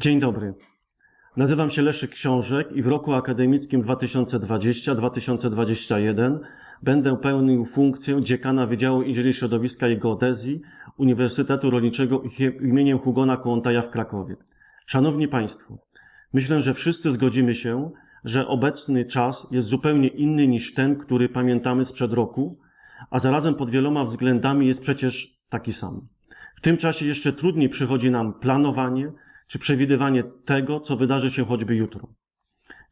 Dzień dobry. Nazywam się Leszek Książek i w roku akademickim 2020-2021 będę pełnił funkcję dziekana Wydziału Inżynierii Środowiska i Geodezji Uniwersytetu Rolniczego imieniem Hugona Kołątaja w Krakowie. Szanowni Państwo, myślę, że wszyscy zgodzimy się, że obecny czas jest zupełnie inny niż ten, który pamiętamy sprzed roku, a zarazem pod wieloma względami jest przecież taki sam. W tym czasie jeszcze trudniej przychodzi nam planowanie czy przewidywanie tego, co wydarzy się choćby jutro.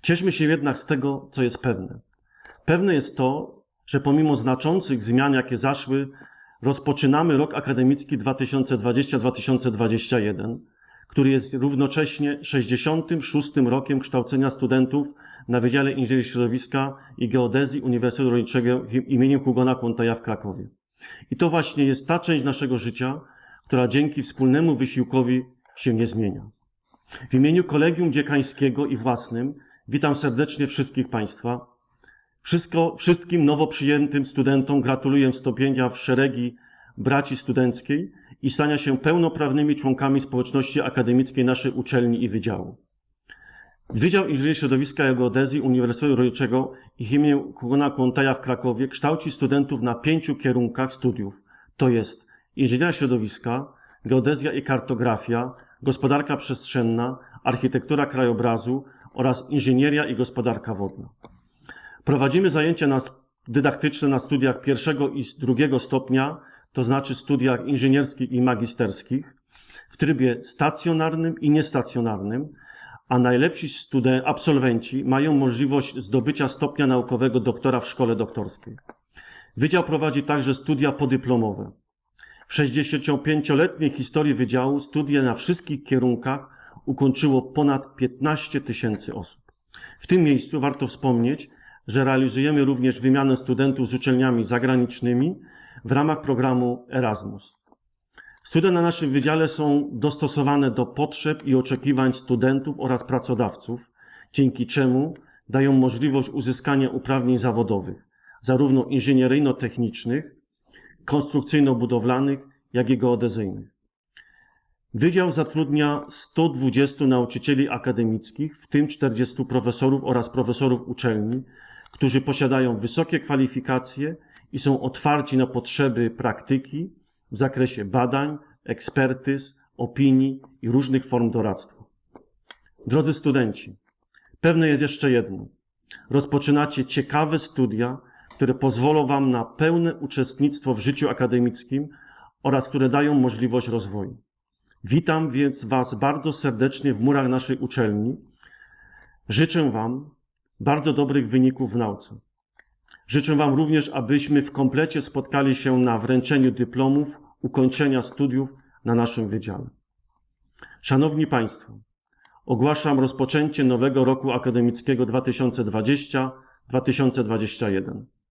Cieszmy się jednak z tego, co jest pewne. Pewne jest to, że pomimo znaczących zmian, jakie zaszły, rozpoczynamy rok akademicki 2020-2021, który jest równocześnie 66. rokiem kształcenia studentów na Wydziale Inżynierii Środowiska i Geodezji Uniwersytetu Rolniczego imieniem Hugona Kłątaja w Krakowie. I to właśnie jest ta część naszego życia, która dzięki wspólnemu wysiłkowi się nie zmienia. W imieniu Kolegium Dziekańskiego i własnym witam serdecznie wszystkich Państwa. Wszystko, wszystkim nowo przyjętym studentom gratuluję wstąpienia w szeregi braci studenckiej i stania się pełnoprawnymi członkami społeczności akademickiej naszej uczelni i wydziału. Wydział Inżynierii Środowiska i Geodezji Uniwersytetu Rolniczego imieniem Hugona Kłątaja w Krakowie kształci studentów na pięciu kierunkach studiów, to jest inżynieria środowiska, geodezja i kartografia, gospodarka przestrzenna, architektura krajobrazu oraz inżynieria i gospodarka wodna. Prowadzimy zajęcia na, dydaktyczne na studiach pierwszego i drugiego stopnia, to znaczy studiach inżynierskich i magisterskich, w trybie stacjonarnym i niestacjonarnym, a najlepsi studen- absolwenci mają możliwość zdobycia stopnia naukowego doktora w szkole doktorskiej. Wydział prowadzi także studia podyplomowe. W 65-letniej historii wydziału studia na wszystkich kierunkach ukończyło ponad 15 tysięcy osób. W tym miejscu warto wspomnieć, że realizujemy również wymianę studentów z uczelniami zagranicznymi w ramach programu Erasmus. Studia na naszym wydziale są dostosowane do potrzeb i oczekiwań studentów oraz pracodawców, dzięki czemu dają możliwość uzyskania uprawnień zawodowych, zarówno inżynieryjno-technicznych, konstrukcyjno-budowlanych, jak i geodezyjnych. Wydział zatrudnia 120 nauczycieli akademickich, w tym 40 profesorów oraz profesorów uczelni, którzy posiadają wysokie kwalifikacje i są otwarci na potrzeby praktyki w zakresie badań, ekspertyz, opinii i różnych form doradztwa. Drodzy studenci, pewne jest jeszcze jedno. Rozpoczynacie ciekawe studia, które pozwolą Wam na pełne uczestnictwo w życiu akademickim oraz które dają możliwość rozwoju. Witam więc Was bardzo serdecznie w murach naszej uczelni. Życzę Wam bardzo dobrych wyników w nauce. Życzę Wam również, abyśmy w komplecie spotkali się na wręczeniu dyplomów ukończenia studiów na naszym wydziale. Szanowni Państwo, ogłaszam rozpoczęcie nowego roku akademickiego 2020-2021.